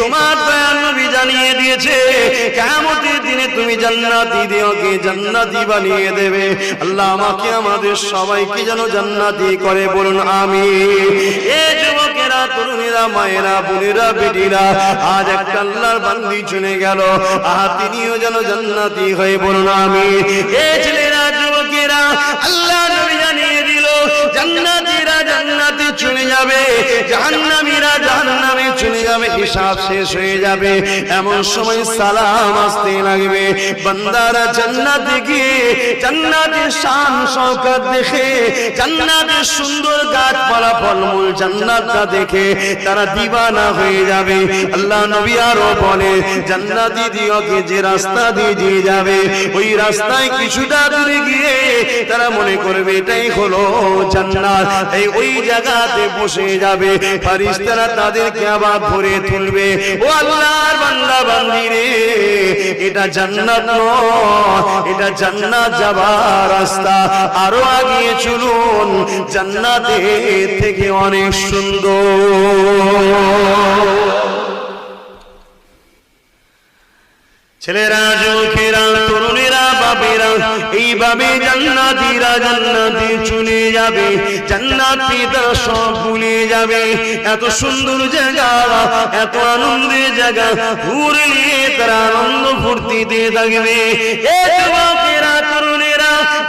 তোমার দয়াল নবী জানিয়ে দিয়েছে, কিয়ামতের দিনে তুমি জান্নাতি দিওকে জান্নাতি বানিয়ে দেবে। আল্লাহ আমাকে আমাদের সবাইকে যেন জান্নাতি করে বলুন আমি এ যুবকেরা, তরুণীরা, মায়েরা, বোনেরা, বেটিরা, আজ একটা আল্লাহর বান্দি চলে গেল আহা তিনিও যেন জান্নাতি হয়ে বলুন আমি এ ছেলেরা, যুবকেরা, আল্লাহ নবী জান্নাতীরা জান্নাতে চলে যাবে, জাহান্নামীরা জাহান্নামে চলে যাবে, হিসাব শেষ হয়ে যাবে, এমন সময় সালাম আসতে লাগবে। বান্দারা জান্নাতে গিয়ে জান্নাতের শান দেখে, জান্নাতের সুন্দর গাছপালা ফলমূল জান্নাতটা দেখে তারা দিবানা হয়ে যাবে। আল্লাহ নবী আরও বলে, জান্নাতি দিওকে যে রাস্তা দিয়ে দিয়ে যাবে, ওই রাস্তায় কিছুটা দূরে গিয়ে তারা মনে করবে, এটাই হলো জান্নাত। এই ওই জায়গাতে বসে যাবে। ফারিস্তারা তাদেরকে আবার ভরে তুলবে। ও আল্লাহর বান্দা বান্দি রে এটা জান্নাত এটা জান্নাত যাবার রাস্তা। আরও আগিয়ে চলুন, জান্নাতে থেকে অনেক সুন্দর। ছেলেরা যুবকেরা এইভাবে জান্নাতিরা জান্নাতে চলে যাবে, জান্নাতি তারা সব ভুলে যাবে। এত সুন্দর জায়গা, এত আনন্দের জায়গা ঘুরে তারা আনন্দ ফুর্তিতে থাকবে।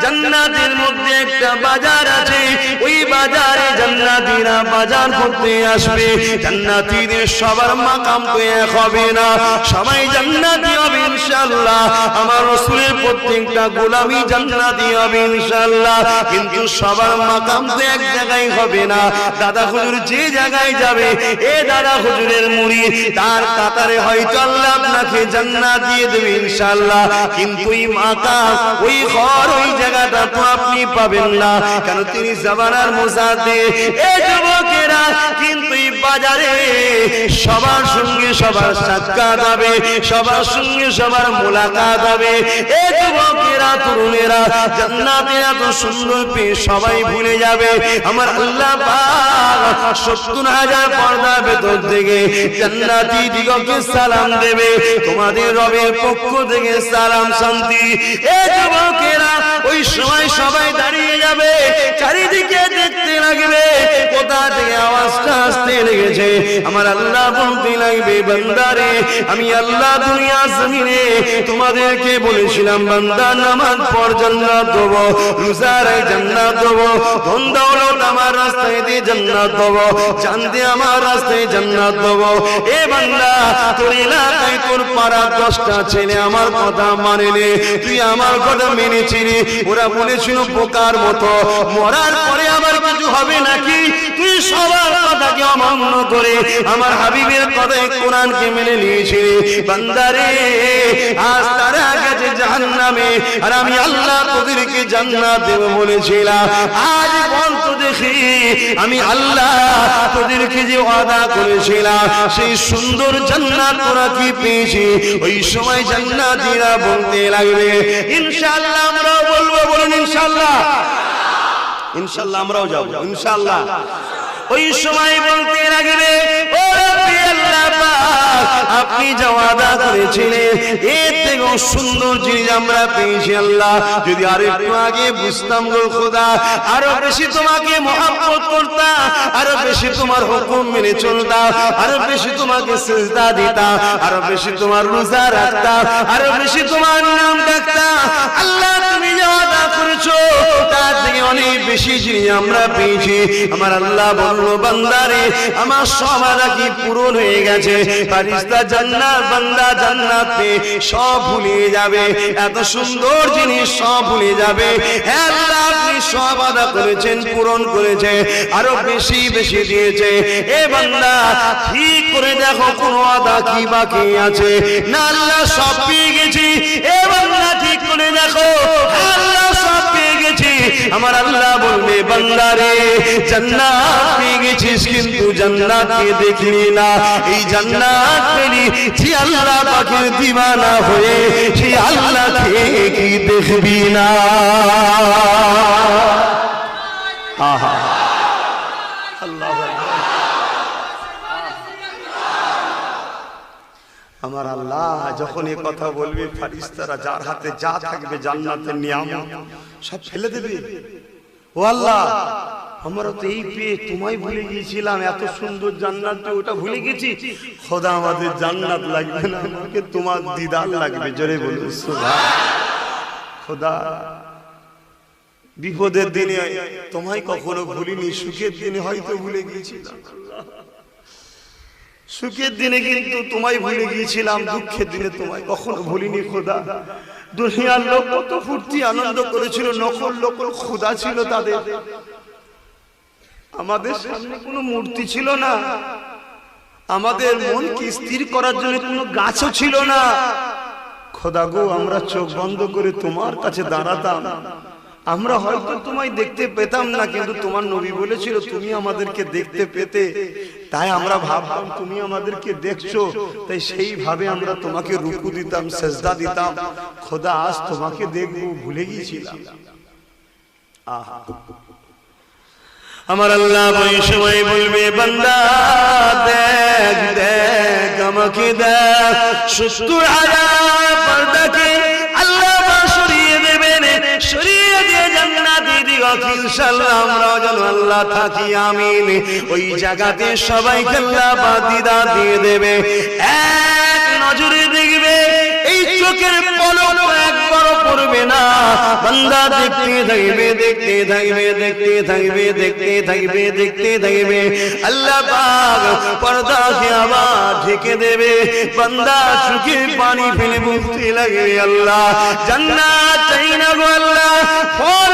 জান্নাতের মধ্যে একটা বাজার আছে, ওই বাজারে জান্নাতিরা বাজার করতে আসবে। জান্নাতিদের সবার মাকাম তো এক হবে না। সবাই আমার রাসূলের প্রত্যেকটা গোলামি হবে কিন্তু সবার মাকাম তো এক জায়গায় হবে না। দাদা হুজুর যে জায়গায় যাবে, এ দাদা হুজুরের মুড়ি, তার কাতারে হয়তো আল্লাহ আপনাকে জান্নাত দিয়ে দেবে কিন্তু মাকাম, ওই ঘর, ওই জায়গাটা তো আপনি পাবেন না। তিনি এ যুবকেরা, কিন্তু বাজারে সবার সঙ্গে সবার সাক্ষাৎ হবে, সবার সঙ্গে সবার মোলাকাত হবে। এ যুবকেরা, তরুণেরা, জান্নাতে এত সুন্দর পেয়ে সবাই ভুলে যাবে। আমার আল্লাহ সত্তর হাজার পর্দার ভেতর থেকে জান্নাতি দিগকে সালাম দেবে। তোমাদের রবের পক্ষ থেকে সালাম শান্তি। এ যুবকেরা, ওই সময় সবাই দাঁড়িয়ে যাবে, চারিদিকে দেখতে লাগবে। কোথা থেকে আওয়াজটা আসতে আমার আল্লাহ বলতে লাগবে বান্দারে, আমি আল্লাহ দুনিয়া জমিনে তোমাদেরকে বলেছিলাম, বান্দা নামাজ পর জান্নাত দেব জান্নাত দেব, ধন দৌলত আমার রাস্তায় দিয়ে জান্নাত দেব আমার রাস্তায় জান্নাত দেব। এ বান্দা, তোর এলাকায় তোর পাড়ার দশটা ছেলে আমার কথা মানেনি, তুই আমার কথা মেনেছিলি। ওরা বলেছিল, বোকার মতো। মরার পরে আবার কিছু হবে নাকি? তুই সবার কথাকে অমান্য করে আমার হাবিবের কথায় কোরআনকে মেনে বান্দারে, আজ তারা গেছে জাহান্নামে, আর আমি আল্লাহ তোদেরকে জান্নাত দেব বলেছিলাম। আজ বল তো দেখি, আমি আল্লাহ তোদেরকে যে ওয়াদা করেছিলাম, সেই সুন্দর জান্নাত তোরা কি পেয়েছি? ওই সময় জান্নাতীরা বলতে লাগবে, ইনশাআল্লাহ আমরাও বলব, বলুন ইনশাআল্লাহ। ইনশাআল্লাহ আমরাও যাব, ইনশাআল্লাহ। ওই সময় বলতে লাগবে ও আপনি যা ওয়াদা করেছিলেন, এর থেকেও সুন্দর জিনিস আমরা পেয়েছি আল্লাহ যদি আর একটু আগে বুঝতাম গো খোদা, আরও বেশি তোমাকে মহাব্বত করতাম আরও বেশি তোমার হুকুম মেনে চলতাম আরও বেশি তোমাকে সেজদা দিতাম আরও বেশি তোমার রোজা রাখতাম আরও বেশি তোমার নাম ডাকতাম আল্লাহ, তুমি যা ওয়াদা করেছ, তার থেকে অনেক বেশি জিনিস আমরা পেয়েছি। আমার আল্লাহ বলল, বান্দারে, আমার সব আদা কি পূরণ হয়ে গেছে? ফারিস্তা জান্নাত, বান্দা জান্নাত সব ভুলিয়ে যাবে। এত সুন্দর জিনিস সব ভুলে যাবে। হ্যাঁ আল্লাহ, আপনি সব আদা করেছেন, পূরণ করেছে আরও বেশি বেশি দিয়েছে। এ বান্দা, ঠিক করে দেখো কোন আদা কি বাকি আছে। না, আল্লাহ সব পেয়ে গেছি। এ বান্দা, ঠিক করে দেখো। আল্লাহ আমার আল্লাহ বলবে বান্দারে জান্নাত পেয়ে গেছিস কিন্তু জান্নাতকে দেখলি না। এই জান্নাত পেলি সে আল্লাহ পাখির দিবানা হয়ে সেই আল্লাহকে কি দেখবি না? আহা আমার আল্লাহ যখন এ কথা বলবে ফারিস্তারা যার হাতে যা থাকবে জান্নাতের নিয়াম সব ফেলে দেবে। ও আল্লাহ, আমরা তো এই পেয়ে তোমায় ভুলে গিয়েছিলাম, এত সুন্দর জান্নাত ওটা ভুলে গেছি। খোদা, আমাদের জান্নাত লাগবে না, আমাকে তোমার দিদার লাগবে, জোরে বলুন খোদা, বিপদের দিনে তোমায় কখনো ভুলিনি, সুখের দিনে হয়তো ভুলে গিয়েছিলাম। সুখের দিনে কিন্তু তোমায় ভুলে গিয়েছিলাম, দুঃখের দিনে তোমায় কখনো ভুলিনি খোদা। দুনিয়ার লোক কত ফুর্তি, আনন্দ করেছিল, নকল নকল খোদা ছিল তাদের। আমাদের সামনে কোনো মূর্তি ছিল না। আমাদের মনকে স্থির করার জন্য কোনো গাছও ছিল না। খোদা গো, আমরা চোখ বন্ধ করে তোমার কাছে দাঁড়াতাম। আমরা হয়তো তোমায় দেখতে পেতাম না, কিন্তু তোমার নবী বলেছিল, তুমি আমাদেরকে দেখতে পেতে তাই আমরা ভাবতাম তুমি আমাদেরকে দেখছ। তাই সেইভাবে আমরা তোমাকে রুকু দিতাম, সেজদা দিতাম। খোদা, আজ তোমাকে দেখব, ভুলে গিয়েছিলাম। আহা। আমার আল্লাহ ওই সময় বলবে, বান্দা, দেখ দেখ, আমাকে দেখ, সত্তর হাজার পর্দাকে দিগত ইনশাআল্লাহ আমরাও যেন আল্লাহ থাকি, আমিন। ওই জায়গাতে সবাইকে আল্লাহ বাদিদা দিয়ে দেবে। এক নজরে দেখবে, এই চোখের পলক একবারও পড়বে না। বান্দা দেখতে থাকবে দেখতে থাকবে দেখতে থাকবে দেখতে থাকবে দেখতে থাকবে। আল্লাহ পাক পর্দাকে আবার ঢেকে দেবে। বান্দা চোখে পানি ফেলে বুঝতে লাগবে আল্লাহ। জান্নাত চাই না গো আল্লাহ, ফল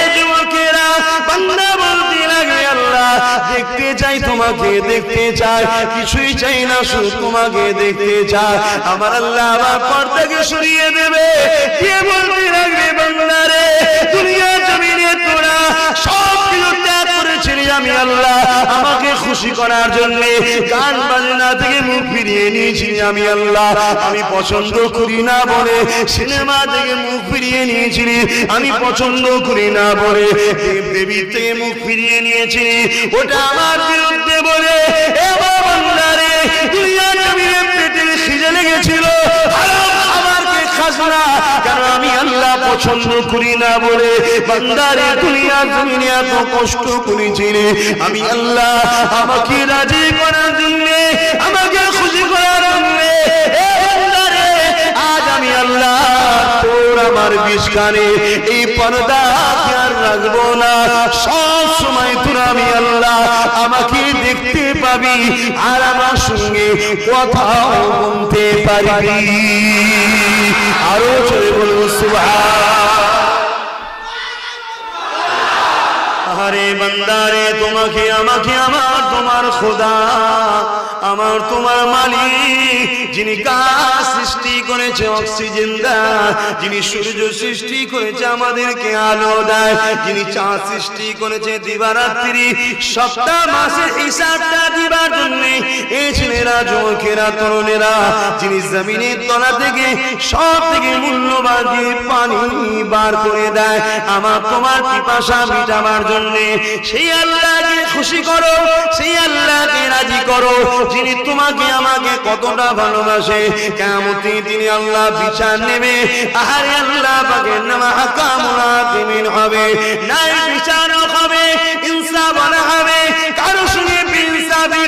দেখতে চাই, তোমাকে দেখতে চাই। কিছুই চাই না, শুধু তোমাকে দেখতে চাই। আমার আল্লাহ আবার পর্দাকে সরিয়ে দেবে। কে বলতে লাগবে বাংলারে আমি আল্লাহ আমাকে খুশি করার জন্য গান বাজনা থেকে মুখ ফিরিয়ে নিয়েছি আমি আল্লাহ। আমি পছন্দ করি না বলে সিনেমা থেকে মুখ ফিরিয়ে নিয়েছি। আমি পছন্দ করি না বলে দেবী থেকে মুখ ফিরিয়ে নিয়েছি। ওটা আমার বিরুদ্ধে বলে দুনিয়া জমিনে পেটে খিদে লেগেছিল হারাম খাস কারণ আমি আল্লাহ পছন্দ করি না বলে? বান্দারে, দুনিয়া, জমিনে এত কষ্ট করেছিলে আমি আল্লাহ আমাকে রাজি করার জন্য, আমাকে খুশি করার জন্য আজ আমি আল্লাহ তোর আমার বিষ্কানে এই পর্দা রাখব না। সব সময় তোর আমি আল্লাহ আমাকে দেখতে পাবি আর আমার সঙ্গে কথাও বলতে পারবি। আরও চলে বলব আরে বান্দারে, তোমাকে, আমাকে, আমার, তোমার খোদা। আমার তোমার মালিক, যিনি গাছ সৃষ্টি করেছে, অক্সিজেন দেয়, যিনি সূর্য সৃষ্টি করেছে, আমাদেরকে আলো দেয়, যিনি চাঁদ সৃষ্টি করেছে, দিবারাত্রি, সপ্তাহ মাসের হিসাবটা দিবার জন্য, এই ছেলেরা, যুবকেরা, তরুণেরা, যিনি জমিনের তলা থেকে সব থেকে মূল্যবান দিয়ে পানি বার করে দেয়, আমার তোমার পিপাসা মিটাবার জন্য, সেই আল্লাহকে খুশি করো, সেই আল্লাহকে রাজি করো যিনি তোমাকে, আমাকে কতটা ভালোবাসে কেমতি তিনি আল্লাহ বিচার নেবে। আহারে আল্লাহ হবে। নাই বিচারক হবে হবে। কারও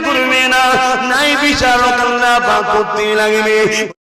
করবে না। নাই বিচারক আল্লাহ পাক করতে লাগবে।